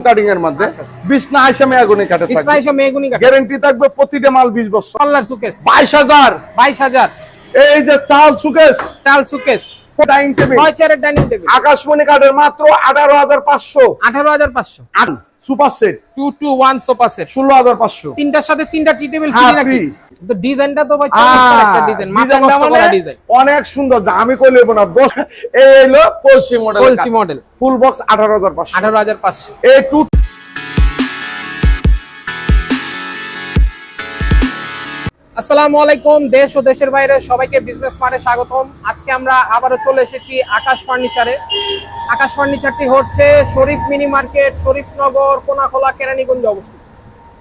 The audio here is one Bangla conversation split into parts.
আকাশমণি এর মাত্র বিছনা হাজার মেয়াগুনি আঠারো হাজার পাঁচশো গ্যারান্টি থাকবে প্রতিটা মাল এই ডাইনিং টেবিল। Dining table. কাঠের মাত্র 18500 18500 super set. Two two one sofa set ষোলো হাজার পাঁচশো। তিনটার সাথে তিনটা টি টেবিল হ্যাঁ, ফ্রি নাকি তো ডিজাইনটা তো ভাই চমৎকার একটা ডিজাইন মাথা নষ্ট করা মানে ডিজাইন অনেক সুন্দর আমি কই লইব না। এই হলো পলসি মডেল পলসি মডেল ফুল বক্স আঠারো হাজার পাঁচশো। আঠারো হাজার পাঁচশো। এই টু আসসালামু আলাইকুম দেশ ও দেশের বাইরে সবাইকে বিজনেস মার্টে স্বাগতম। আজকে আমরা আবারও চলে এসেছি আকাশ ফার্নিচারে আকাশ ফার্নিচারটি হচ্ছে শরীফ মিনি মার্কেট শরীফনগর কোনাখোলা কেরানীগঞ্জে অবস্থিত।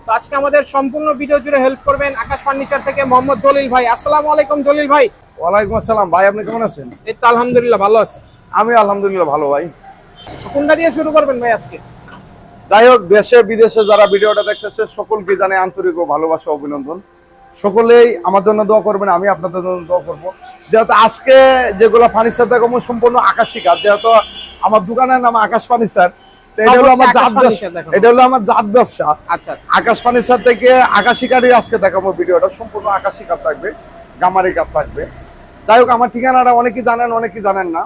তো আজকে আমাদের সম্পূর্ণ ভিডিও জুড়ে হেল্প করবেন আকাশ ফার্নিচার থেকে মোহাম্মদ জলিল ভাই। আসসালামু আলাইকুম জলিল ভাই। ওয়ালাইকুম আসসালাম। ভাই আপনি কেমন আছেন? এই তো আলহামদুলিল্লাহ ভালো আছি। আমি আলহামদুলিল্লাহ ভালো ভাই। কোনটা দিয়ে শুরু করবেন ভাই আজকে? যাই হোক দেশে বিদেশে যারা ভিডিওটা দেখতেছে সকলকে জানে আন্তরিক ও ভালোবাসা অভিনন্দন। সকলেই আমার জন্য দোয়া করবেন আমি আপনাদের জন্য দোয়া করব। যেহেতু আজকে যেগুলো ফার্নিচার দেখাবো সম্পূর্ণ আকাশি কাজ যেহেতু আমার দোকানের নাম আকাশ ফার্নিচার এটা হলো আমার জাত ব্যবসা। এটা হলো আমার জাত ব্যবসা। আচ্ছা আচ্ছা। আকাশ ফার্নিচার থেকে আকাশি কাঠই আজকে দেখাবো ভিডিওটা সম্পূর্ণ আকাশি কাঠ থাকবে গামারি কাঠ থাকবে। যাই হোক আমার ঠিকানাটা অনেকেই জানেন অনেকেই জানেন না।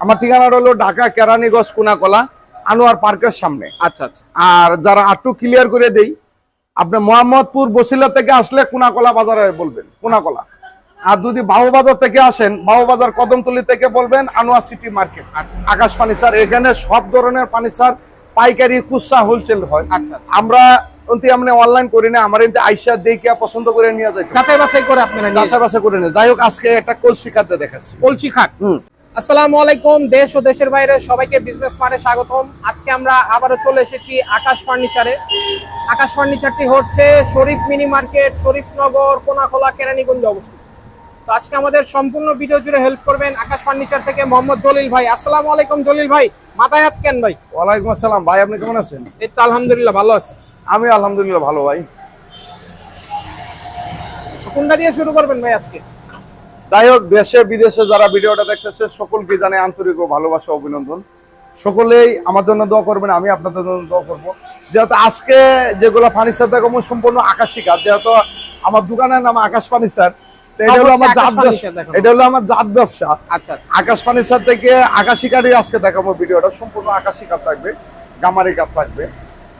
আমার ঠিকানাটা হলো ঢাকা কেরানীগঞ্জ কুনাকলা আনোয়ার পার্কের সামনে। আচ্ছা আচ্ছা। আর যারা আটটু ক্লিয়ার করে দেই আপনি মোহাম্মদপুর বসিলা থেকে আসলে কুনাকলা বাজারে বলবেন কুনাকলা। আর যদি বাবুবাজার থেকে আসেন বাবুবাজার কদমতলি থেকে বলবেন আনোয়ার সিটি মার্কেট। আচ্ছা। আকাশ ফার্নিচার এখানে সব ধরনের ফার্নিচার পাইকারি খুচরা হোলসেল হয়। আচ্ছা আচ্ছা। আমরা আমরা অনলাইন করি না আমার এতে আইসা দেখে পছন্দ করে নিয়ে যাই যাচাই বাছাই করে আপনারা নিয়ে বাছা বাছা করে নিয়ে যাই হোক আজকে একটা কলসি খাদ্য দেখাচ্ছি। কলসি খাট? হুম। আসসালামু আলাইকুম দেশ ও দেশের বাইরে সবাইকে বিজনেস মার্টে স্বাগতম। আজকে আমরা আবারও চলে এসেছি আকাশ ফার্নিচারে। আকাশ ফার্নিচারটি হচ্ছে শরীফ মিনি মার্কেট শরীফনগর কোনাখোলা কেরানীগঞ্জে অবস্থিত। তো আজকে আমাদের সম্পূর্ণ ভিডিও জুড়ে হেল্প করবেন আকাশ ফার্নিচার থেকে মোহাম্মদ জলিল ভাই। আসসালামু আলাইকুম জলিল ভাই মাথায় হাত কেন ভাই? ওয়ালাইকুম আসসালাম ভাই আপনি কেমন আছেন? এই তো আলহামদুলিল্লাহ ভালো আছি। আমি আলহামদুলিল্লাহ ভালো ভাই। কোনটা দিয়ে শুরু করবেন ভাই আজকে? যাই হোক দেশে বিদেশে যারা ভিডিওটা দেখতেছে সকলকে জানে আন্তরিক ও ভালোবাসা অভিনন্দন। সকলেই আমার জন্য দোয়া করবেন আমি আপনাদের জন্য দোয়া করব। যেহেতু আজকে যেগুলো ফার্নিচার দেখাবো সম্পূর্ণ আকাশি কাজ যেহেতু আমার দোকানের নাম আকাশ ফার্নিচার এটা হলো আমার জাত ব্যবসা। এটা হলো আমার জাত ব্যবসা। আচ্ছা আচ্ছা। আকাশ ফার্নিচার থেকে আকাশি কাঠই আজকে দেখাবো ভিডিওটা। সম্পূর্ণ আকাশি কাঠ থাকবে গামারি কাঠ থাকবে।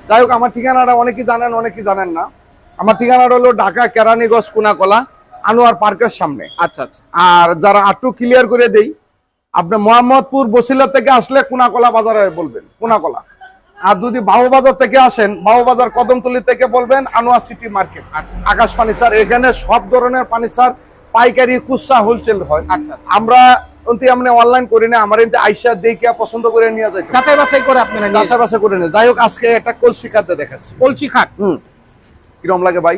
যাই হোক আমার ঠিকানাটা অনেকেই জানেন অনেকেই জানেন না। আমার ঠিকানাটা হলো ঢাকা কেরানীগঞ্জ কুনাকলা। আনোয়ার পার্কের সামনে। আচ্ছা আচ্ছা। আর যারা আটটু ক্লিয়ার করে দেই আপনি মোহাম্মদপুর বসিলা থেকে আসলে কুনাকলা বাজারে বলবেন কুনাকলা। আর যদি বাবুবাজার থেকে আসেন বাবুবাজার কদমতলি থেকে বলবেন আনোয়ার সিটি মার্কেট আচ্ছা। আকাশ ফার্নিচার এখানে সব ধরনের ফার্নিচার পাইকারি খুচরা হোলসেল হয়। আচ্ছা আচ্ছা। আমরা অন্তি আমরা অনলাইন করি না আমার এতে আইসা দেখে পছন্দ করে নিয়ে যাই। যাচাই বাছাই করে আপনারা নিয়ে বাছা বাছা করে নিয়ে যাই হোক আজকে একটা কলসি খাদ্য দেখাচ্ছি। কলসি খাট? হুম। কিরম লাগে ভাই?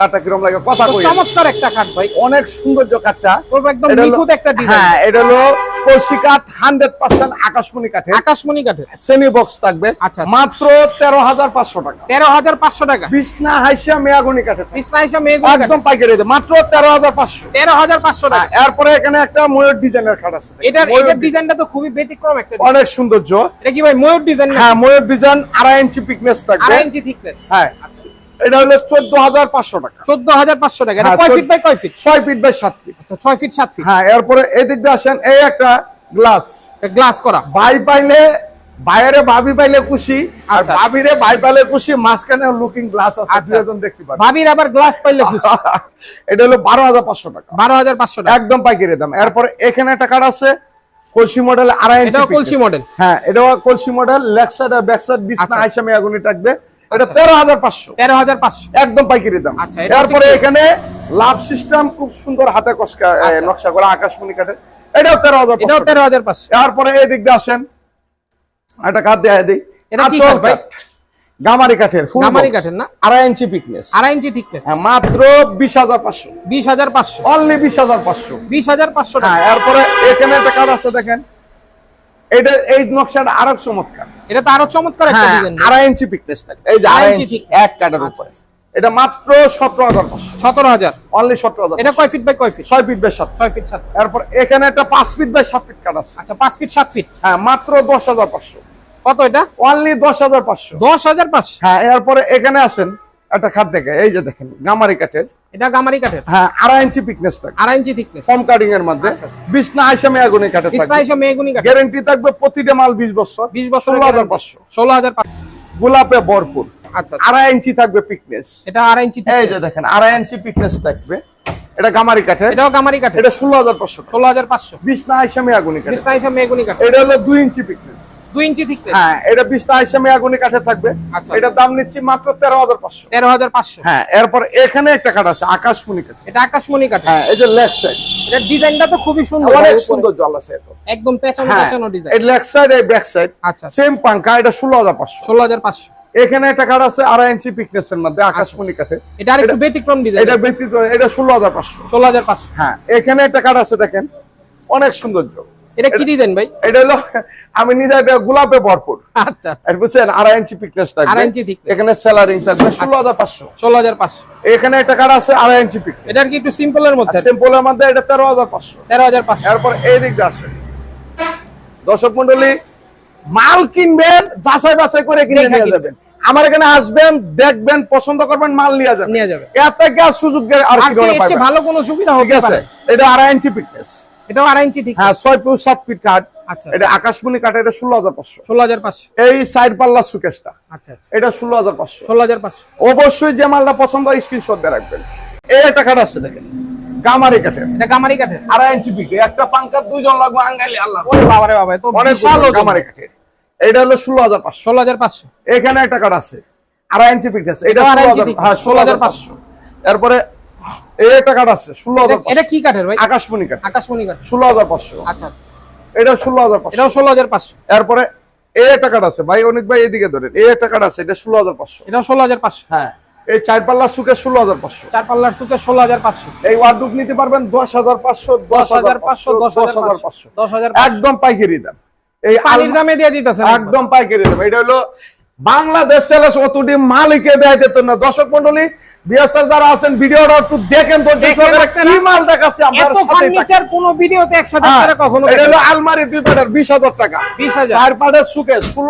কাঠটা কিরম লাগে কথা কই? চমৎকার একটা খাট ভাই। অনেক সৌন্দর্য কাঠটা। পুরো একদম এটা নিখুঁত একটা ডিজাইন হ্যাঁ এটা হলো কলসি কাঠ হান্ড্রেড পার্সেন্ট আকাশমণি কাঠের। আকাশমণি কাঠের। শ্রেণি বক্স থাকবে। আচ্ছা। মাত্র তেরো হাজার পাঁচশো টাকা। তেরো হাজার পাঁচশো টাকা। বিছনা হাইসা মেয়াগুনি কাঠের কৃষ্ণা হিসাব মেয়ে একদম পাইকারি রেটে, মাত্র তেরো হাজার পাঁচশো। তেরো হাজার পাঁচশো টাকা। এরপরে এখানে একটা ময়ূর ডিজাইনের খাট আছে। ময়ূর এটার ডিজাইনটা তো খুবই ব্যতিক্রম একটা। অনেক সৌন্দর্য। এটা কি ভাই ময়ূর ডিজাইন হ্যাঁ ময়ূর ডিজাইন আড়াই ইঞ্চি পিকনেস থাকবে। আড়াই ইঞ্চি থিকনেস হ্যাঁ। এটা হলো চোদ্দ হাজার পাঁচশো টাকা। চোদ্দ হাজার পাঁচশো টাকা। হ্যাঁ, কয় ফিট বাই কয় ফিট? ছয় ফিট বাই সাত ফিট। আচ্ছা ছয় ফিট সাত ফিট। হ্যাঁ এরপরে এই দিক দিয়ে আসেন এই একটা গ্লাস। গ্লাস করা। ভাই পাইলে বাইরে ভাবি পাইলে খুশি আর আচ্ছা। ভাবিরে ভাই পাইলে খুশি মাঝখানে লুকিং গ্লাস আছে আচ্ছা, দেখতে পারেন। ভাবির আবার গ্লাস পাইলে খুশি। এটা হলো বারো হাজার পাঁচশো টাকা। বারো হাজার পাঁচশো টাকা। একদম পাইকারি দাম। এরপরে এখানে একটা কার্ড আছে কলসি মডেল আড়াই কলসি মডেল হ্যাঁ এটাও কলসি মডেল লেগ সাইড আর ব্যাক সাইড বিছনা। আইসামে আগুনি থাকবে। এটা আচ্ছা। তেরো হাজার পাঁচশো। তেরো হাজার পাঁচশো। একদম পাইকারি দাম। আচ্ছা? এখানে লাভ সিস্টেম খুব সুন্দর হাতে কসকা আচ্ছা। নকশা করা আকাশমণি কাঠের। এটাও তেরো হাজার এটাও তেরো হাজার পাঁচশো। তারপরে এই দিয়ে আসেন। একটা কাঠ দেয় দিই। এটা ভাই? গামারি কাঠের গামারি কাঠের না? আড়াই ইঞ্চি পিকনেস আড়াই ইঞ্চি থিকনেস মাত্র বিশ হাজার পাঁচশো। বিশ হাজার পাঁচশো। অনলি বিশ হাজার পাঁচশো। বিশ হাজার পাঁচশো হ্যাঁ টাকা। এরপরে এখানে একটা কাঠ আছে দেখেন। এটা এই নকশাটা আরও চমৎকার। এটা তো আরও চমৎকার একটা হ্যাঁ ডিজাইন আড়াই ইঞ্চি পিকনেস থাকে এই যে আড়াই ইঞ্চি এক কাঠের আচ্ছা, উপরে। এটা মাত্র সতেরো হাজার সতেরো হাজার। অনলি সতেরো হাজার এটা কয় ফিট বাই কয় ফিট ছয় ফিট বাই সাত ছয় ফিট সাত এরপর এখানে একটা পাঁচ ফিট বাই সাত ফিট কাঠ আছে। আচ্ছা পাঁচ ফিট সাত ফিট হ্যাঁ মাত্র দশ হাজার পাঁচশো। কত এটা? অনলি দশ হাজার পাঁচশো। দশ হাজার পাঁচশো। হ্যাঁ এরপরে এখানে আসেন একটা খাট দেখে এই যে দেখেন গামারি কাঠের। এটা গামারি কাঠের? হ্যাঁ আড়াই ইঞ্চি পিকনেস থাকে আড়াই ইঞ্চি থিকনেস কম কাটিং এর মধ্যে। বিশ না আইসা মেয়াগুনি কাঠের থাকবে। বিছনাইশো মেগুনি কাঠ গ্যারেন্টি থাকবে প্রতিটা মাল বিশ বছর। বিশ বছর ষোলো হাজার পাঁচশো। ষোলো হাজার পাঁচশো। গোলাপে ভরপুর। আচ্ছা আড়াই ইঞ্চি থাকবে পিকনেস এটা আড়াই ইঞ্চি এই যে দেখেন আড়াই ইঞ্চি পিকনেস থাকবে। এটা গামারি কাঠের। এটাও গামারি কাঠের। এটা ষোলো হাজার পাঁচশো। ষোলো হাজার পাঁচশো। বিশ না আইসা মেয়াগুনি কাঠের। কাঠ এটা হলো দুই ইঞ্চি পিকনেস ইঞ্চি হ্যাঁ এটা আইসা থাকবে। আচ্ছা, দাম নিচ্ছি মাত্র তেরো হাজার পাঁচশো। তেরো হাজার পাঁচশো। হ্যাঁ এরপর এখানে একটা কাঠ আছে আকাশমণি কাঠ। এটা আকাশমণি কাঠ। হ্যাঁ এই যে লেগ সাইড ডিজাইনটা তো খুবই সুন্দর। অনেক সুন্দর জল আছে এত। একদম পেছানো হ্যাঁ পেছানো ডিজাইন এই লেগ সাইড এই ব্যাক সাইড আচ্ছা সেম পাঙ্কা এটা ষোলো হাজার পাঁচশো। ষোলো হাজার পাঁচশো। এখানে একটা কাঠ আছে আড়াই ইঞ্চি পিকনেস এর মধ্যে আকাশমণি কাঠে। এটা আর একটু ব্যতিক্রম ডিজাইন এটা ব্যতীত এটা ষোলো হাজার পাঁচশো। ষোলো হাজার পাঁচশো। হ্যাঁ এখানে একটা কাঠ আছে দেখেন। অনেক সৌন্দর্য এটা কি ডিজাইন ভাই? এটা হলো আমি নিজে এটা গোলাপে ভরপুর। আচ্ছা আচ্ছা। আর বুঝছেন আড়াই ইঞ্চি পিকনেস থাকবে। আড়াই ইঞ্চি thickness। এখানে সেলারিং থাকবে একটা কাঠ আছে আড়াই ইঞ্চি পিকনেস এটার কি একটু সিম্পলের মধ্যে? সিম্পলের মধ্যে এটা তেরো হাজার পাঁচশো। তেরো হাজার পাঁচশো। এরপর এই আসে দর্শক মন্ডলী মাল কিনবেন যাচাই বাছাই করে কিনে নিয়ে যাবেন। আমার এখানে আসবেন দেখবেন পছন্দ করবেন মাল নিয়ে যাবেন। নিয়ে যাবেন। এত গ্যাস সুযোগ আর কি? ভালো কোনো সুবিধা হবে আছে এটা আড়াই ইঞ্চি পিকনেস এটাও আড়াই ইঞ্চি ঠিক হ্যাঁ ছয় ফুট সাত ফিট কাঠ আচ্ছা। এটা আকাশমণি কাঠ এটা ষোলো হাজার পাঁচশো। ষোলো হাজার পাঁচশো। এই সাইড পাল্লা সুকেশটা। আচ্ছা আচ্ছা। এটা ষোলো হাজার পাঁচশো। ষোলো হাজার পাঁচশো। অবশ্যই যে মালটা পছন্দ হয় স্ক্রিনশট দিয়ে রাখবেন। এই একটা কাঠ আছে দেখেন। গামারি কাঠের। এটা গামারি কাঠের। আড়াই ইঞ্চি পিকে একটা পাঙ্কা দুইজন লাগবে আঙ্গাইলে আল্লাহ। বাবা অনেক ভালো গামারি কাঠের। এটা হলো ষোলো হাজার পাঁচশো। ষোলো হাজার পাঁচশো। এখানে একটা কাঠ আছে। আড়াই ইঞ্চি পিক আছে। এটা ষোলো হাজার হ্যাঁ ষোলো হাজার পাঁচশো। এরপরে এই একটা কাঠ আছে ষোলো হাজার এটা- এটা কি কাঠের ভাই? আকাশমণি কাঠ। আকাশমণি কাঠ। ষোলো হাজার পাঁচশো। আচ্ছা আচ্ছা এটা ষোলো হাজার পাঁচশো। এটাও ষোলো হাজার পাঁচশো। এরপরে এই একটা কাঠ আছে। ভাই অনেক ভাই এদিকে ধরেন। এই একটা কাঠ আছে এটা ষোলো হাজার পাঁচশো। এটাও ষোলো হাজার পাঁচশো। হ্যাঁ। এই চার পাল্লা সুখে ষোলো হাজার পাঁচশো। চার পাল্লার সুকে ষোলো হাজার পাঁচশো। এই ওয়ার্ডরোব নিতে পারবেন দশ হাজার পাঁচশো দশ হাজার পাঁচশো দশ হাজার পাঁচশো দশ হাজার একদম পাইকারি দাম। এই পানির দামে দিয়ে দিতেছেন একদম পাইকারি দাম। এটা হলো বাংলাদেশ সেলেস অতটি মালিকে দেয় যেত না। দর্শক মন্ডলী বিএসএল যারা আছেন ভিডিওটা একটু দেখেন তো কি মাল দেখাচ্ছে আপনার এত ফার্নিচার কোন ভিডিওতে একসাথে হ্যাঁ, কখনো এটা হলো আলমারি দুই পাটের বিশ হাজার টাকা। 20,000 চার পাটের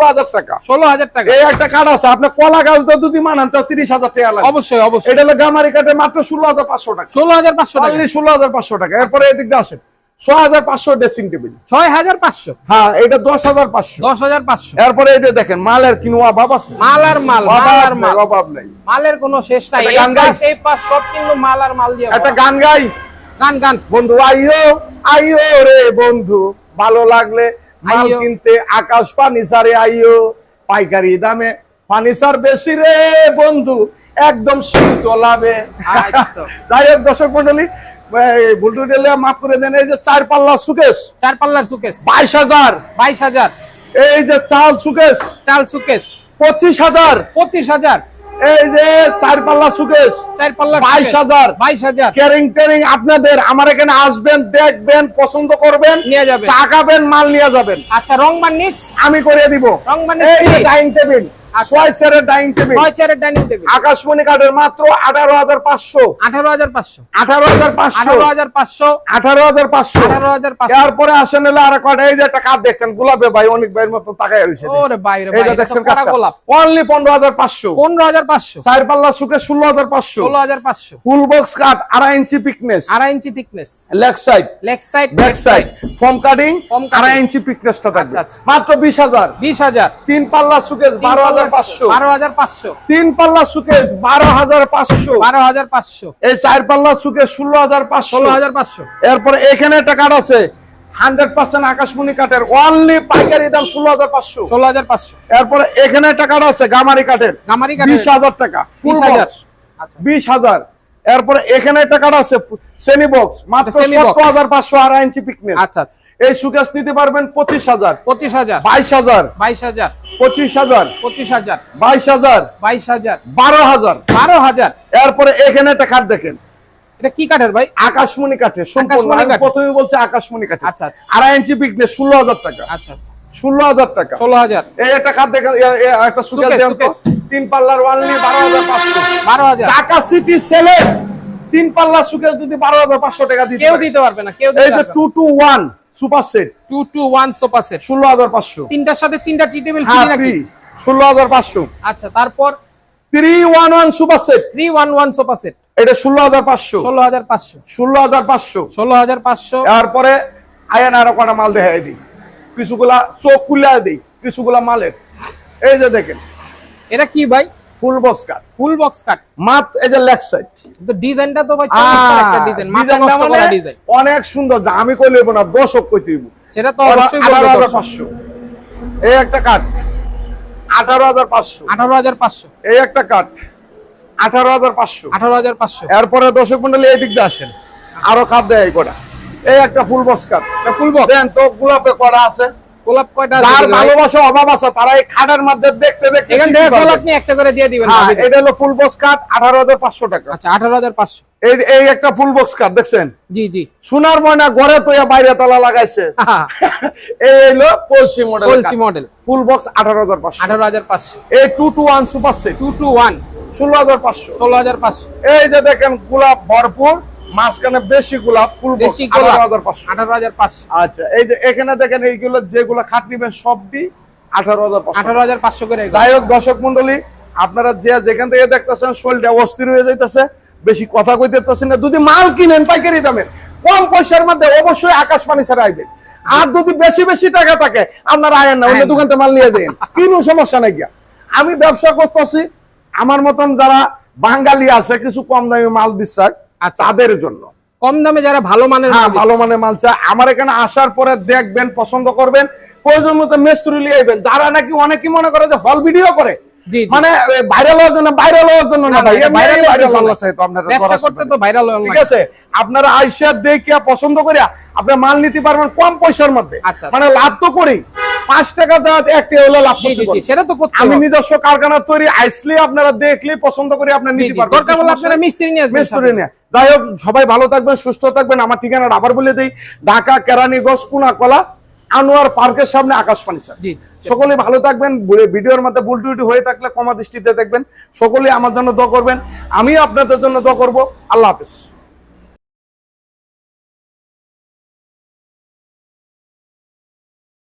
হাজার টাকা। ষোলো হাজার টাকা। এই একটা কাঠ আছে আপনি কলা গাছ তো যদি মানান তো তিরিশ হাজার টাকা লাগে অবশ্যই অবশ্যই। এটা হলো গামারি কাটে মাত্র ষোলো হাজার পাঁচশো টাকা। ষোলো হাজার পাঁচশো টাকা। অনলি ষোলো হাজার পাঁচশো টাকা। এরপরে এদিক দিয়ে আসেন। Dressing table. হ্যাঁ এটা দশ হাজার পাঁচশো। দশ হাজার পাঁচশো। এরপরে এই যে দেখেন মালের কিনুয়া বাবা? মাল আর মাল মাল আর মাল। অভাব নেই। মালের কোনো শেষ নাই। এই পাশ সব কিন্তু মাল আর মাল দিয়ে একটা গান গাই। গান গান। বন্ধু আইও আইও রে বন্ধু ভালো লাগলে মাল কিনতে আকাশ ফার্নিচারে আইও পাইকারি দামে ফার্নিচার বেশি রে বন্ধু একদম শীত লাভে। আচ্ছা। যাই হোক দর্শক মন্ডলী ভুলটু ডেলে মাফ করে দেন এই যে চার পাল্লা সুকেশ। চার পাল্লার সুকেস বাইশ হাজার। বাইশ হাজার। এই যে চাল সুকেশ। চাল পঁচিশ হাজার। পঁচিশ হাজার। এই যে চার পাল্লা সুকেশ। চার পাল্লার বাইশ হাজার। বাইশ হাজার। টেরিং আপনাদের আমার এখানে আসবেন দেখবেন পছন্দ করবেন নিয়ে যাবেন। চা খাবেন মাল নিয়ে যাবেন। আচ্ছা রং বান্নিস আমি করে দিব। রং যে ডাইনিং টেবিল। ছয় সেরের ডাইনিং টেবিল ছয় চেয়ারের ডাইনিং টেবিল আকাশমণি কাঠের মাত্র আঠারো হাজার পাঁচশো আঠারো হাজার পাঁচশো আঠারো হাজার পাঁচশো আঠারো হাজার পাঁচশো আঠারো হাজার পাঁচশো আঠারো হাজার পাঁচশো এরপরে আসেন হলো আর কটা এই যে একটা কাঠ দেখছেন গোলাপে ভাই অনেক ভাইয়ের মতো তাকাই রয়েছে ওরে বাইরে এই দেখছেন কড়া গোলাপ অনলি পনেরো হাজার পাঁচশো পনেরো হাজার পাঁচশো চার পাল্লা সুখে ষোলো হাজার পাঁচশো ষোলো হাজার পাঁচশো ফুল বক্স কাঠ আড়াই ইঞ্চি পিকনেস আড়াই inch thickness leg side leg side back side foam cutting আড়াই ইঞ্চি পিকনেসটা থাকবে আচ্ছা, আচ্ছা। মাত্র বিশ হাজার বিশ হাজার তিন পাল্লা সুকেশ বারো হাজার পাঁচশো। বারো হাজার পাঁচশো। তিন পাল্লা সুকেশ বারো হাজার পাঁচশো। বারো হাজার পাঁচশো। এই চার পাল্লা সুকেশ ষোলো হাজার পাঁচশো। ষোলো হাজার পাঁচশো। এরপরে এখানে একটা কাঠ আছে আকাশমণি কাঠের অনলি পাইকারি দাম ষোলো হাজার পাঁচশো। ষোলো হাজার পাঁচশো। এরপরে এখানে একটা কাঠ আছে গামারি কাঠের গামারি কাঠের হাজার টাকা আচ্ছা। বিশ হাজার। এরপরে এখানে একটা কাঠ আছে সেমি বক্স মাত্র। সত্তর হাজার পাঁচশো আড়াই ইঞ্চি পিকনেস আচ্ছা আচ্ছা। এই সুকেশ নিতে পারবেন পঁচিশ হাজার। পঁচিশ হাজার। বাইশ হাজার। বাইশ হাজার। পঁচিশ হাজার। পঁচিশ হাজার। বাইশ হাজার। বাইশ হাজার। বারো হাজার। বারো হাজার। এরপরে এখানে একটা কাঠ দেখেন। এটা কি কাঠের ভাই? আকাশমণি কাঠে সম্পূর্ণ। কাঠের। প্রথমে বলছি আকাশমণি কাঠে আচ্ছা, আচ্ছা। আড়াই ইঞ্চি পিকনে ষোলো হাজার টাকা। আচ্ছা আচ্ছা। ষোলো হাজার টাকা। ষোলো হাজার। এই একটা কাঠ দেখেন একটা সুকেশ তিন পাল্লার ওয়ানলি বারো হাজার পাঁচশো। বারো হাজার। ঢাকা সিটি সেলেস তিন পাল্লা সুকেশ যদি বারো হাজার পাঁচশো টাকা দিতে কেউ দিতে পারবে না কেউ এই যে two two one super set two two one sofa set ষোলো হাজার পাঁচশো। তিনটার সাথে তিনটা টি টেবিল ফ্রি হ্যাঁ ষোলো হাজার পাঁচশো। আচ্ছা তারপর? Three one one super set three one one sofa set এটা ষোলো হাজার পাঁচশো। ষোলো হাজার পাঁচশো। ষোলো হাজার পাঁচশো। ষোলো হাজার পাঁচশো। তারপরে আয়ান আরও কটা মাল দেখাই দিই। কিছুগুলা চোখ খুলে দিই কিছুগুলা মালের। এই যে দেখেন এটা কি ভাই? Full box cut full box cut মাত এই যে লেগ সাইড তো ডিজাইনটা তো ভাই চমৎকার একটা ডিজাইন মাথা নষ্ট করা ডিজাইন অনেক সুন্দর। আমি কই লইব না দর্শক কই তুইব সেটা তো অবশ্যই বলবে হাজার দর্শক। পাঁচশো। এই একটা আঠারো হাজার পাঁচশো। এই একটা আঠারো হাজার পাঁচশো। এরপরে দশক মন্ডলী এই দিক দিয়ে আসেন। আরও কাঠ দেয় এই কটা। এই একটা ফুল বক্স কাঠ ফুল বক্স দেন তো গোলাপে করা আছে। গোলাপ কয়টা যার ভালোবাসা অভাব আছে তারা এই খাটের মধ্যে দেখতে দেখতে এখান থেকে গোলাপ নিয়ে একটা করে দিয়ে দিবেন হ্যাঁ এটা হলো ফুল বক্স হাজার পাঁচশো টাকা। আচ্ছা আঠারো হাজার পাঁচশো। এই এই একটা ফুল বক্স কাঠ দেখছেন? জি জি। সোনার ময়না ঘরে তো বাইরে তালা লাগাইছে। এই হলো কলসি মডেল কলসি মডেল। ফুল বক্স আঠারো হাজার পাঁচশো। আঠারো হাজার পাঁচশো। এই two two one super set. Two two one. ষোলো হাজার পাঁচশো। ষোলো হাজার পাঁচশো। এই যে দেখেন গোলাপ ভরপুর। মাঝখানে বেশি গোলাপ ফুল বেশি গোলাপ। আচ্ছা এই যে এখানে দেখেন এইগুলো যেগুলো খাট নিবেন করে যাই হোক দর্শক মন্ডলী আপনারা যে যেখান থেকে দেখতেছেন শরীরটা অস্থির হয়ে যাইতেছে বেশি কথা কইতেছেন না। যদি মাল কিনেন পাইকারি দামের কম পয়সার মধ্যে অবশ্যই আকাশ পানি ছাড়া আইবেন আর যদি বেশি বেশি টাকা থাকে আপনারা আয়েন না অন্য দোকান থেকে মাল নিয়ে যান কোনো সমস্যা নাই গিয়া। আমি ব্যবসা করতেছি আমার মতন যারা বাঙালি আছে কিছু কম দামি মাল বিশ্বাস। তাদের জন্য। কম দামে যারা ভালো মানের হ্যাঁ ভালো মানে মাল চায়। আমার এখানে আসার পরে দেখবেন পছন্দ করবেন। প্রয়োজন মতো মেস্তুরি আইবেন যারা নাকি অনেকে মনে করে যে হল ভিডিও করে। মানে ভাইরাল হওয়ার জন্য ভাইরাল হওয়ার জন্য না না, ভাই ভাইরাল। আল্লাহ চাই তো আপনারা করতে তো ভাইরাল ঠিক আছে? আপনারা আইসা দেখিয়া পছন্দ করিয়া আপনি মাল নিতে পারবেন কম পয়সার মধ্যে। আচ্ছা। মানে লাভ তো করি। পাঁচ টাকা যা একটা হলে লাভ। সেটা তো করতে আমি নিজস্ব কারখানা তৈরি আইসলে আপনারা দেখলে পছন্দ করে আপনি জি, নিতে পারবেন। দরকার হলে আপনারা মিস্ত্রি নিয়ে আসবেন মিস্ত্রি নিয়ে। যাই হোক সবাই ভালো থাকবেন সুস্থ থাকবেন। আমার ঠিকানাটা আবার বলে দিই। ঢাকা কেরানি কেরানীগঞ্জ কুনাকলা আনোয়ার পার্কের সামনে আকাশ ফার্নিচার সকলে ভালো থাকবেন ভিডিওর মধ্যে ভুল টুটি হয়ে থাকলে কমা দৃষ্টিতে দেখবেন। সকলে আমার জন্য দোয়া করবেন। আমি আপনাদের জন্য দোয়া করব। আল্লাহ হাফেজ।